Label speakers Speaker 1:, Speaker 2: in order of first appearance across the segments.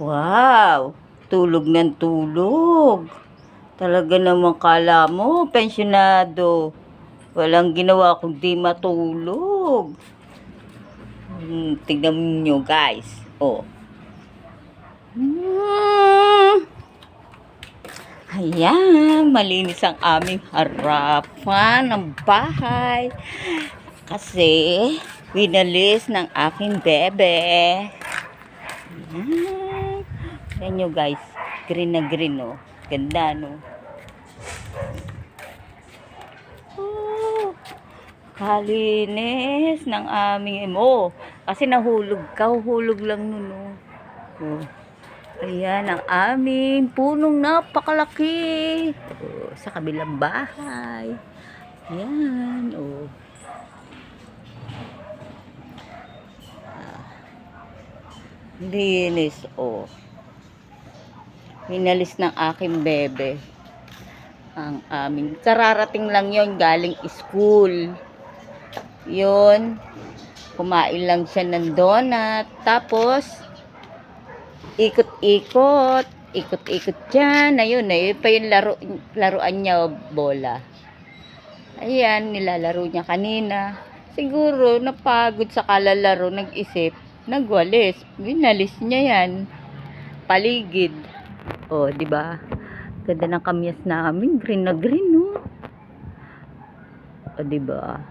Speaker 1: Wow! Tulog ng tulog. Talaga naman kala mo, pensyonado. Walang ginawa kundi matulog. Hmm, tignan nyo guys. Oh. Hmm. Ayan, malinis ang aming harapan ng bahay. Kasi, winalis ng aking bebe. Ayan. Tignan nyo guys. Green na green, oh. Ganda, no? Oh, kalinis ng aming mo. Kasi nahulog ka, hulog lang nun, oh. oh. Ayan ang aming punong napakalaki. Oh, sa kabilang bahay. Ayan, oh. Ah. Linis, oh. Minalis ng aking bebe. Ang aming, kararating lang yon galing school. Yun, kumain lang siya ng donut. Tapos, ikot-ikot, ikot-ikot dyan. Ayun, ayun pa yung laro, laruan niya, bola. Ayan, nilalaro niya kanina. Siguro, napagod sa kalalaro, nag-isip, nagwalis. Winalis niya yan. Paligid. Oh, di ba? Ganda ng kamyas namin, green na green, no? O, di ba?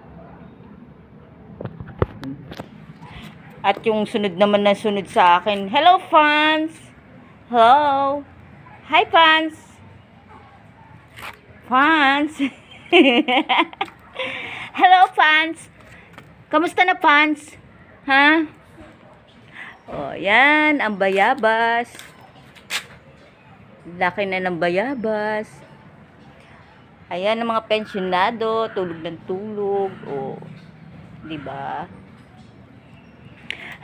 Speaker 1: At yung sunod naman na sunod sa akin, Hello, fans! Hello! Hi, fans! Fans! Hello, fans! Kamusta na, fans? Ha? Oh, yan, ang bayabas. Laki na ng bayabas. Ayan ang mga pensyonado, tulog ng tulog. O, di ba?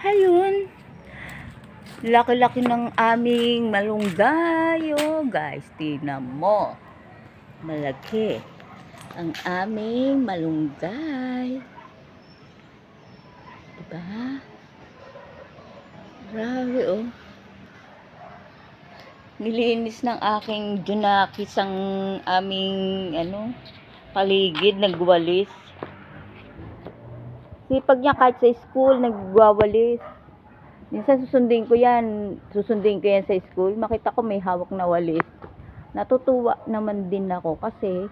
Speaker 1: Ayun. Laki-laki ng aming malunggay. Oh, guys, tingnan mo. Malaki. Ang aming malunggay. Diba? Grabe, oh nilinis ng aking junakis ang aming ano paligid nagwalis. Sipag niya kahit sa school nagwawalis. Minsan susundin ko yan susundin ko yan sa school. Makita ko may hawak na walis. Natutuwa naman din ako kasi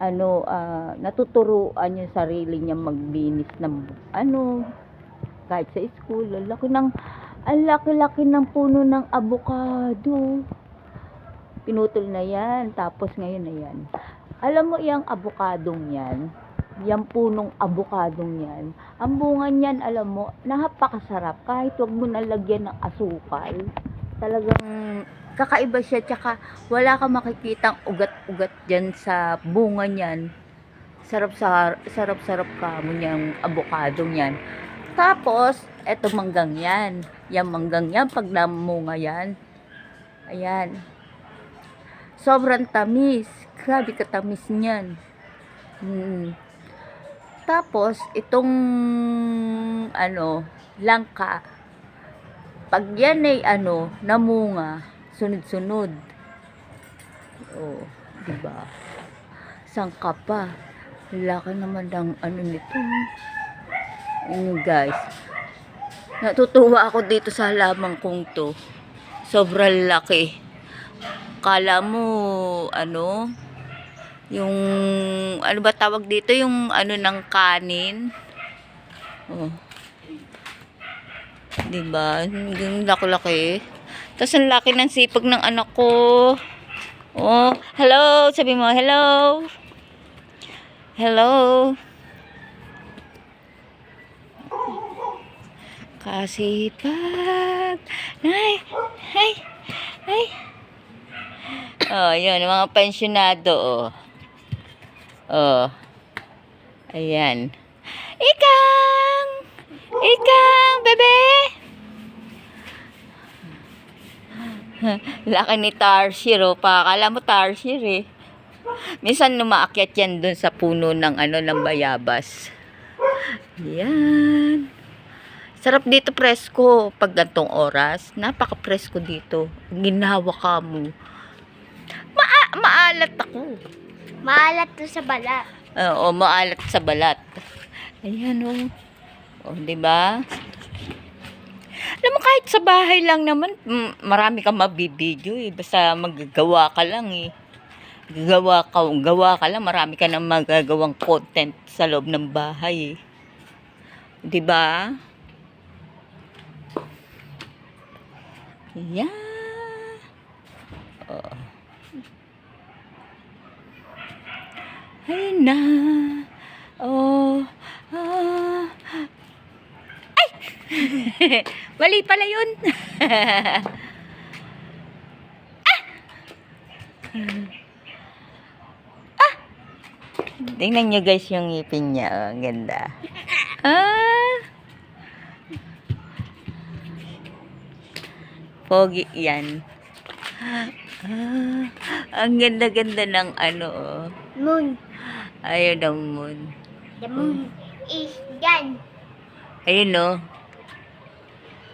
Speaker 1: ano ah, natuturuan yung sarili niya maglinis ng ano kahit sa school. Ang laki ng ang laki-laki ng puno ng abukado. Pinutol na yan. Tapos ngayon na yan. Alam mo yung abukadong yan? Yung punong abukadong yan. Ang bunga niyan, alam mo, napakasarap. Kahit wag mo nalagyan ng asukal. Talagang kakaiba siya. Tsaka wala ka makikitang ugat-ugat dyan sa bunga niyan. Sarap-sarap sarap-sarap ka mo niyang abukadong yan. Tapos, eto manggang yan. Yan manggang yan, pag namunga yan. Ayan. Sobrang tamis. Grabe katamis niyan. Hmm. Tapos, itong, ano, langka. Pag yan ay, ano, namunga, sunod-sunod. Oh, diba? Sangka pa. Laki naman ng, ano nito. Ayun guys. Natutuwa ako dito sa halaman kong to. Sobrang laki. Kala mo, ano, yung, ano ba tawag dito? Yung, ano, ng kanin. Oh. Diba? Yung laki-laki. Tapos ang laki ng sipag ng anak ko. Oh, hello. Sabi mo, hello. Hello. Kasipag. Ay, ay, ay. Oh, yun, mga pensyonado, oh. Oh. Ayan. Ikang! Ikang, bebe! Laki ni Tarsier, oh. Pakakala mo Tarsier, eh. Minsan lumaakyat yan dun sa puno ng ano ng bayabas. Yan. Sarap dito presko pag gantong oras. Napaka-presko dito. Ginawa ka mo. Maa maalat ako.
Speaker 2: Maalat to sa balat.
Speaker 1: Oo, maalat sa balat. Ayan oh. Oh, 'di ba? Alam mo kahit sa bahay lang naman, mm, marami kang mabibideo eh. Basta maggagawa ka lang eh. Gagawa ka, gawa ka lang, marami ka nang magagawang content sa loob ng bahay eh. 'Di ba? Yeah. Oh. Ayun na. Oh. Ah. Ay! Mali pala yun. ah! ah! Tingnan nyo guys yung ngipin niya. Oh, ang ganda. Ah! Pogi yan. Ah, ang ganda-ganda ng ano, oh.
Speaker 2: Moon.
Speaker 1: Ayun ang moon.
Speaker 2: The moon is done.
Speaker 1: Ayun, no.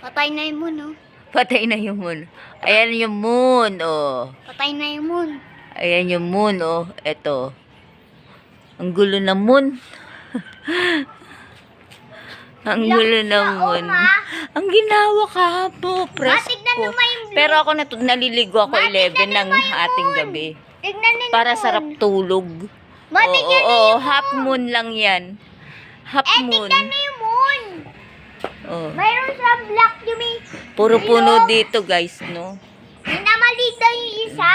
Speaker 2: Patay na yung moon, oh.
Speaker 1: Patay na yung moon. Ayan yung moon, oh.
Speaker 2: Patay na yung moon.
Speaker 1: Ayan yung moon, oh. Eto. Ang gulo ng moon. Ang gulo ng moon. Ang ginawa ka po, presko.
Speaker 2: Blue.
Speaker 1: Pero ako nat- naliligo ako 11 ng ating gabi.
Speaker 2: Tignan ninyo
Speaker 1: Para
Speaker 2: moon.
Speaker 1: sarap tulog.
Speaker 2: Ma,
Speaker 1: Oo,
Speaker 2: tignan
Speaker 1: oo, half
Speaker 2: moon.
Speaker 1: moon lang yan. Half
Speaker 2: Eh,
Speaker 1: moon.
Speaker 2: tignan niyo yung moon.
Speaker 1: Oh.
Speaker 2: Mayroon sa black yung may...
Speaker 1: Puro
Speaker 2: Hello?
Speaker 1: puno dito, guys, no?
Speaker 2: Minamaliit daw yung isa.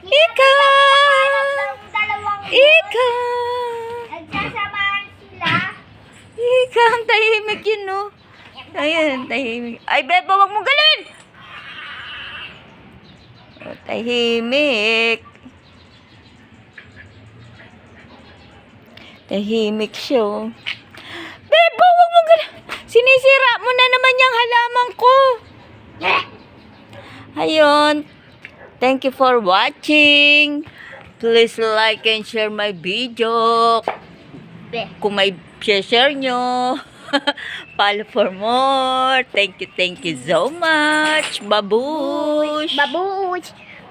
Speaker 1: Ika!
Speaker 2: Yung dalawang
Speaker 1: Ika!
Speaker 2: Nagsasamahan sila.
Speaker 1: Ika, ang tahimik yun, no? Ayan, tahimik. Ay, Beba, wag mo galin! Oh, tahimik. Tahimik siya, oh. Beba, wag mo galin! Sinisira mo na naman yung halaman ko. Ayun. Thank you for watching. Please like and share my video. Kung may share nyo. Follow for more. Thank you, thank you so much. Babush.
Speaker 2: Babush.